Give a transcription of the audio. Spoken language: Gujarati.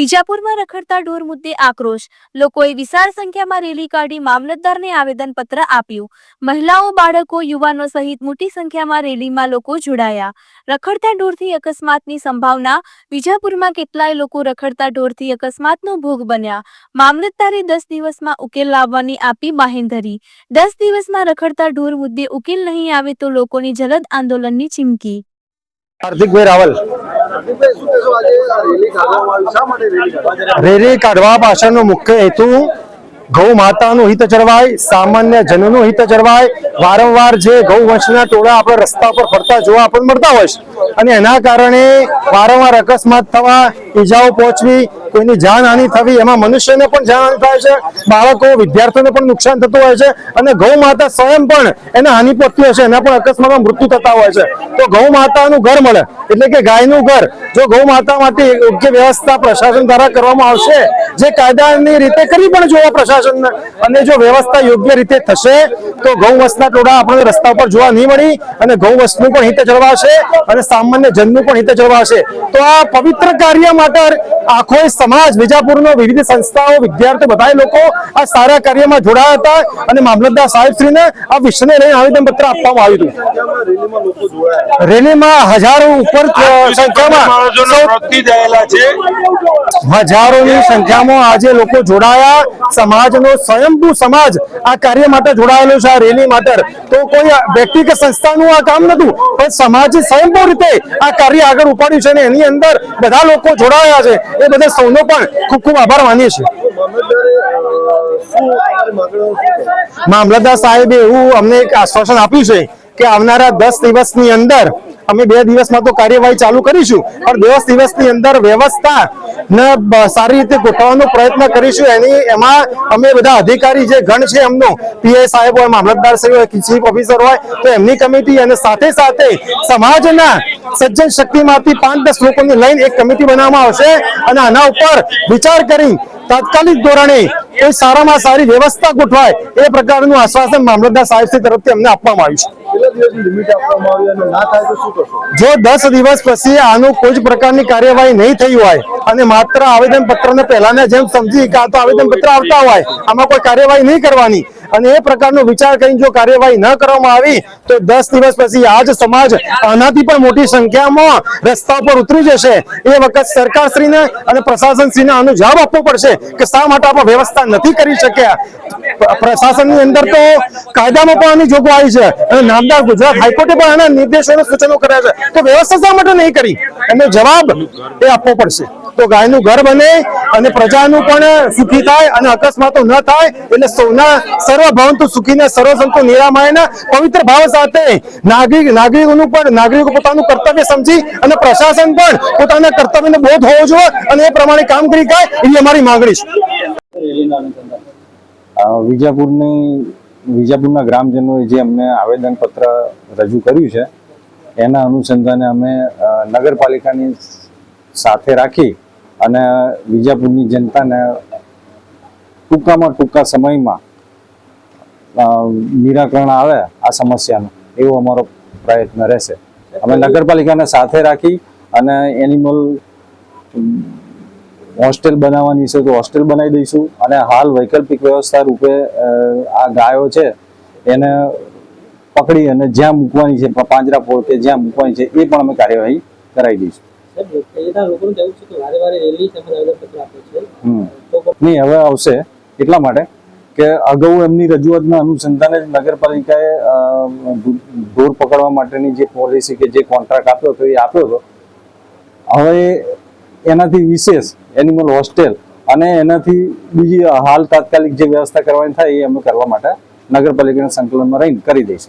વિજાપુરમાં રખડતા ઢોર મુદ્દે આક્રોશ. લોકોએ વિશાળ સંખ્યામાં રેલી કાઢી મામલતદારને આવેદનપત્ર આપ્યું. મહિલાઓ, બાળકો, યુવાનો સહિત મોટી સંખ્યામાં રેલીમાં લોકો જોડાયા. રખડતા ઢોરથી અકસ્માતની સંભાવના. વિજાપુરમાં કેટલાય લોકો રખડતા ઢોરથી અકસ્માતનો ભોગ બન્યા. મામલતદારે દસ દિવસમાં ઉકેલ લાવવાની આપી બાહેંધરી દસ દિવસમાં રખડતા ઢોર મુદ્દે ઉકેલ નહીં આવે તો લોકોની જલદ આંદોલનની ચીમકી. હાર્દિકભાઈ રાવલ રેલી કાઢવા પાછળનો મુખ્ય હેતુ ગૌ માતાનું હિત જળવાય, સામાન્ય જનનું હિત જળવાય. વારંવાર જે ગૌ વંશના ટોળા આપણે રસ્તા પર ફરતા જોવા આપણને મળતા હોય છે. અને એના કારણે વારંવાર અકસ્માત થવા, ઈજાઓ પહોંચવી, કોઈની જાનહાનિ થવી, એમાં મનુષ્યને પણ જાનહાનિ થાય છે, બાળકો, વિદ્યાર્થીઓને પણ નુકસાન થતું હોય છે અને ગૌ માતા સ્વયં પણ એને હાનિ પહોંચતી હોય છે, એના પણ અકસ્માતમાં મૃત્યુ થતા હોય છે. તો ગૌ માતાનું ઘર મળે, એટલે કે ગાયનું ઘર. જો ગૌ માતા માટે યોગ્ય વ્યવસ્થા પ્રશાસન દ્વારા કરવામાં આવશે, જે કાયદાની રીતે કરી પણ જોવા પ્રશાસન અને જો વ્યવસ્થા યોગ્ય રીતે થશે તો ગૌ વંશના ટોળા આપણને રસ્તા ઉપર જોવા નહીં મળી અને ગૌ વંશનું પણ હિત જળવાશે અને સામાન્ય જનનું પણ હિત જળવાશે તો આ પવિત્ર કાર્ય માટે આખો સમાજ વિજાપુરનો વિવિધ સંસ્થાઓ વિદ્યાર્થીઓ બધા લોકો આ સારા કાર્યમાં જોડાયા હતા અને મામલતદાર સાહેબશ્રીને આ વિષયને લઈને આવેદન પત્ર આપવામાં આવ્યું હતું. રેલીમાં હજારો ઉપર સંખ્યામાં હજારોની સંખ્યામાં આજે લોકો જોડાયા સમાજનો સ્વયંભૂ સમાજ આ કાર્ય માટે જોડાયેલો છે આ રેલી માટે. તો કોઈ વ્યક્તિ કે સંસ્થાનું આ કામ નતું પણ સમાજ સ્વયંભૂ રીતે આ કાર્ય આગળ ઉપાડ્યું છે અને એની અંદર બધા લોકો જોડાયા છે. એ બધા સૌનો પણ ખૂબ ખૂબ આભાર માનીએ છીએ? મામલતદાર સાહેબે એવું અમને એક આશ્વાસન આપ્યું છે કે આવનારા દસ દિવસની અંદર અમે બે દિવસમાં તો કાર્યવાહી ચાલુ કરીશું, પણ દસ દિવસની અંદર વ્યવસ્થા ને સારી રીતે ગોઠવવાનો પ્રયત્ન કરીશું. એની, એમાં અમે બધા અધિકારી જે ગણ છે એમનો, પીઆઈ સાહેબ હોય મામલતદાર સાહેબ હોય ચીફ ઓફિસર હોય, તો એમની કમિટી અને સાથે સાથે સમાજના સજ્જન શક્તિમાંથી પાંચ દસ લોકોને લઈને એક કમિટી બનાવવામાં આવશે અને આના ઉપર વિચાર કરી તાત્કાલિક ધોરણે કોઈ સારામાં સારી વ્યવસ્થા ગોઠવાય એ પ્રકારનું આશ્વાસન મામલતદાર સાહેબ તરફથી અમને આપવામાં આવ્યું છે. ના જો દસ દિવસ પછી આનું કોઈ જ પ્રકારની કાર્યવાહી નહીં થઈ હોય અને માત્ર આવેદન પત્રને પહેલાના જેમ સમજી કે આ તો આવેદન પત્ર આવતા હોય, આમાં કોઈ કાર્યવાહી નહીં કરવાની અને એ પ્રકારનો વિચાર કરીને જો કાર્યવાહી ન કરવામાં આવી, તો દસ દિવસ પછી આ જ સમાજ આનાથી પણ મોટી સંખ્યામાં રસ્તા પર ઉતરી જશે. એ વખત સરકારશ્રીને અને પ્રશાસનશ્રીને આનો જવાબ આપવો પડશે કે શા માટે આપણે વ્યવસ્થા નથી કરી શક્યા. પ્રશાસનની અંદર તો કાયદામાં પણ આની જોગવાઈ છે. અને નામદાર ગુજરાત હાઈકોર્ટે પણ આના નિર્દેશો અને સૂચનો કર્યા છે. તો વ્યવસ્થા શા માટે નહીં કરી? એનો જવાબ એ આપવો પડશે. તો ગાયનું ઘર બને અને પ્રજાનું પણ સુખી થાય અને અકસ્માતો ન થાય એટલે સૌના સર્વ ભવંતુ સુખીને સર્વસંતુ નિરામયના પવિત્ર ભાવ સાથે નાગરિક નાગરિકોનું પણ નાગરિકો પોતાનું કર્તવ્ય સમજી અને પ્રશાસન પણ પોતાના કર્તવ્યનો બોધ હોવો જોઈએ અને એ પ્રમાણે કામગીરી કરે એવી અમારી માંગણી છે. વિજાપુરની વિજાપુરના ગ્રામજનોએ જે અમને આવેદનપત્ર રજૂ કર્યું છે, એના અનુસંધાને અમે નગરપાલિકાની સાથે રાખી અને વિજાપુરની જનતાને ટૂંકામાં ટૂંકા સમયમાં નિરાકરણ આવે આ સમસ્યાનું. એવો અમારો પ્રયત્ન રહેશે. અમે નગરપાલિકાને સાથે રાખી અને એનિમલ હોસ્ટેલ બનાવવાની છે તો હોસ્ટેલ બનાવી દઈશું અને હાલ વૈકલ્પિક વ્યવસ્થા રૂપે આ ગાયો છે એને પકડી અને જ્યાં મૂકવાની છે, પાંજરા પાંજરાપોળ કે જ્યાં મૂકવાની છે એ પણ અમે કાર્યવાહી કરાવી દઈશું. નહીં, હવે આવશે એટલા માટે કે અગાઉ એમની રજૂઆતના અનુસંધાને જ નગરપાલિકાએ ઢોર પકડવા માટેની જે પોલિસી કે જે કોન્ટ્રાક્ટ આપ્યો હતો, એ આપ્યો હતો. હવે એનાથી વિશેષ એનિમલ હોસ્ટેલ અને એનાથી બીજી હાલ તાત્કાલિક જે વ્યવસ્થા કરવાની થાય એ અમે કરવા માટે નગરપાલિકાના સંકલનમાં રહીને કરી દઈશું.